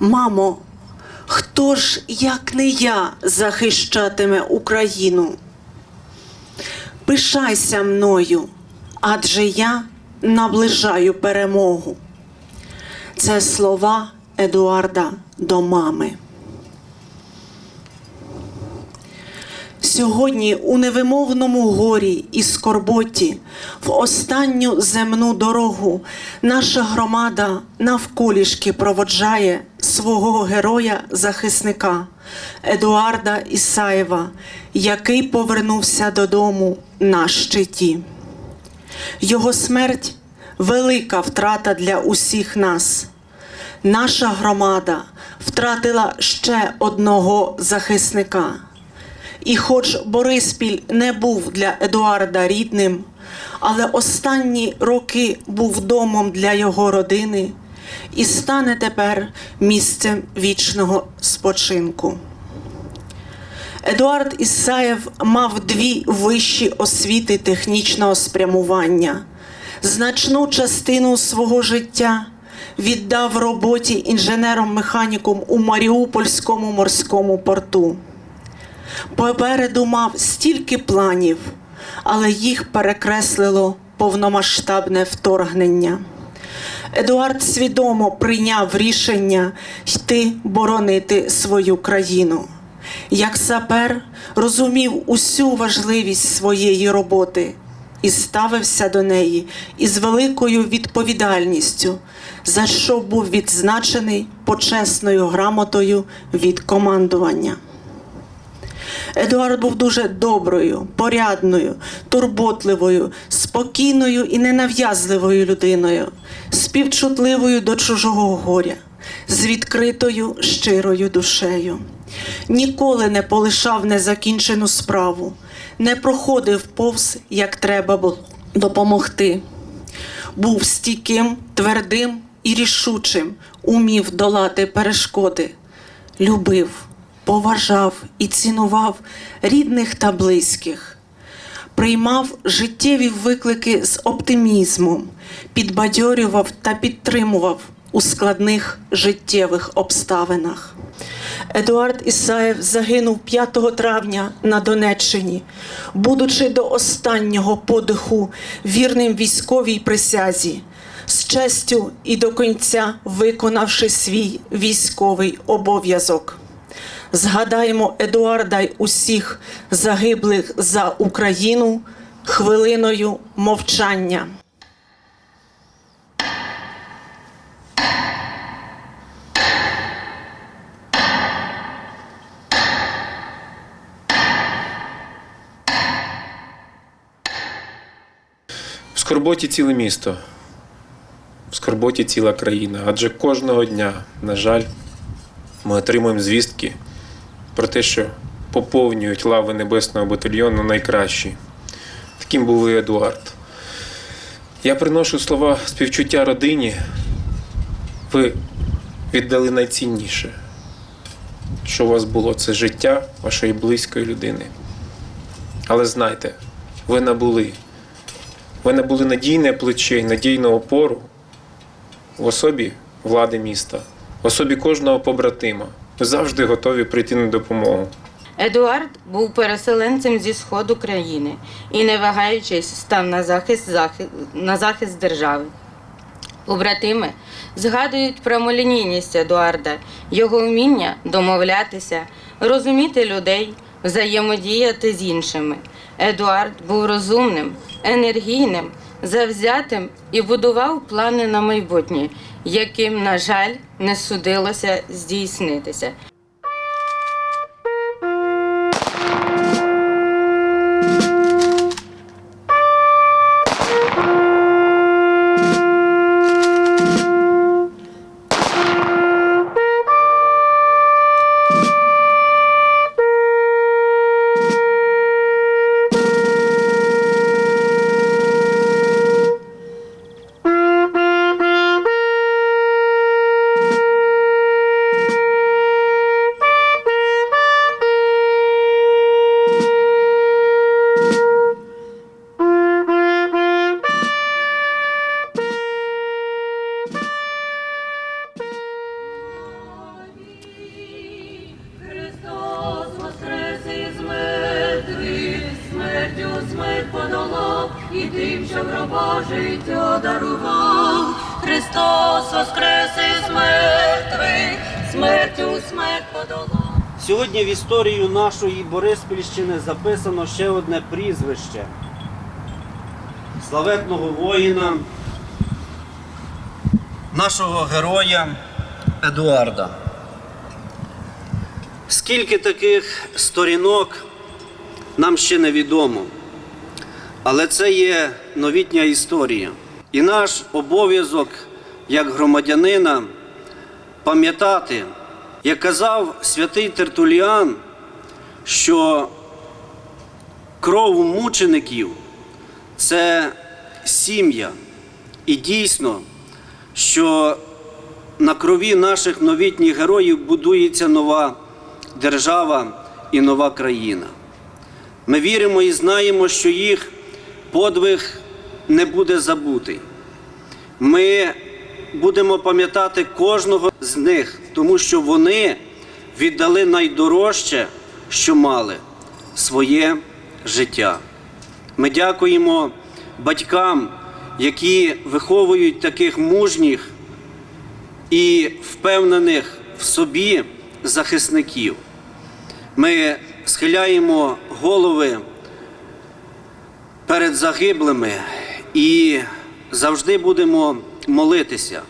Мамо, хто ж, як не я, захищатиме Україну? Пишайся мною, адже я наближаю перемогу. Це слова Едуарда до мами. Сьогодні у невимовному горі і скорботі, в останню земну дорогу, наша громада навколішки проводжає свого героя-захисника Едуарда Ісаєва, який повернувся додому на щиті. Його смерть велика втрата для усіх нас. Наша громада втратила ще одного захисника. І хоч Бориспіль не був для Едуарда рідним, але останні роки був домом для його родини і стане тепер місцем вічного спочинку. Едуард Ісаєв мав дві вищі освіти технічного спрямування. Значну частину свого життя віддав роботі інженером-механіком у Маріупольському морському порту. Попереду мав стільки планів, але їх перекреслило повномасштабне вторгнення. Едуард свідомо прийняв рішення йти боронити свою країну. Як сапер розумів усю важливість своєї роботи і ставився до неї із великою відповідальністю, за що був відзначений почесною грамотою від командування. Едуард був дуже доброю, порядною, турботливою, спокійною і ненав'язливою людиною, співчутливою до чужого горя, з відкритою щирою душею. Ніколи не полишав незакінчену справу, не проходив повз, як треба було допомогти. Був стійким, твердим і рішучим, умів долати перешкоди, любив поважав і цінував рідних та близьких, приймав життєві виклики з оптимізмом, підбадьорював та підтримував у складних життєвих обставинах. Едуард Ісаєв загинув 5 травня на Донеччині, будучи до останнього подиху вірним військовій присязі, з честю і до кінця виконавши свій військовий обов'язок. Згадаємо Едуарда й усіх загиблих за Україну хвилиною мовчання. В скорботі ціле місто, в скорботі ціла країна. Адже кожного дня, на жаль, ми отримуємо звістки про те, що поповнюють лави небесного батальйону найкращі. Таким був і Едуард. Я приношу слова співчуття родині. Ви віддали найцінніше, що у вас було це життя вашої близької людини. Але знайте, ви набули. Ви набули надійне плече, надійну опору в особі влади міста, в особі кожного побратима. Завжди готові прийти на допомогу. Едуард був переселенцем зі сходу країни і, не вагаючись, став на захист, захи- на захист держави. Побратими згадують про молінійність Едуарда, його вміння домовлятися, розуміти людей, взаємодіяти з іншими. Едуард був розумним, енергійним, завзятим і будував плани на майбутнє, яким, на жаль, не судилося здійснитися. Що гроба життя дарував. Христос воскрес із мертвих, смертю смерть подолав. Сьогодні в історію нашої Бориспільщини записано ще одне прізвище славетного воїна, нашого героя Едуарда. Скільки таких сторінок нам ще невідомо, але це є новітня історія. І наш обов'язок як громадянина пам'ятати, як казав святий Тертуліан, що кров мучеників це сім'я. І дійсно, що на крові наших новітніх героїв будується нова держава і нова країна. Ми віримо і знаємо, що їх подвиг не буде забутий. Ми будемо пам'ятати кожного з них, тому що вони віддали найдорожче, що мали своє життя. Ми дякуємо батькам, які виховують таких мужніх і впевнених в собі захисників. Ми схиляємо голови перед загиблими і завжди будемо молитися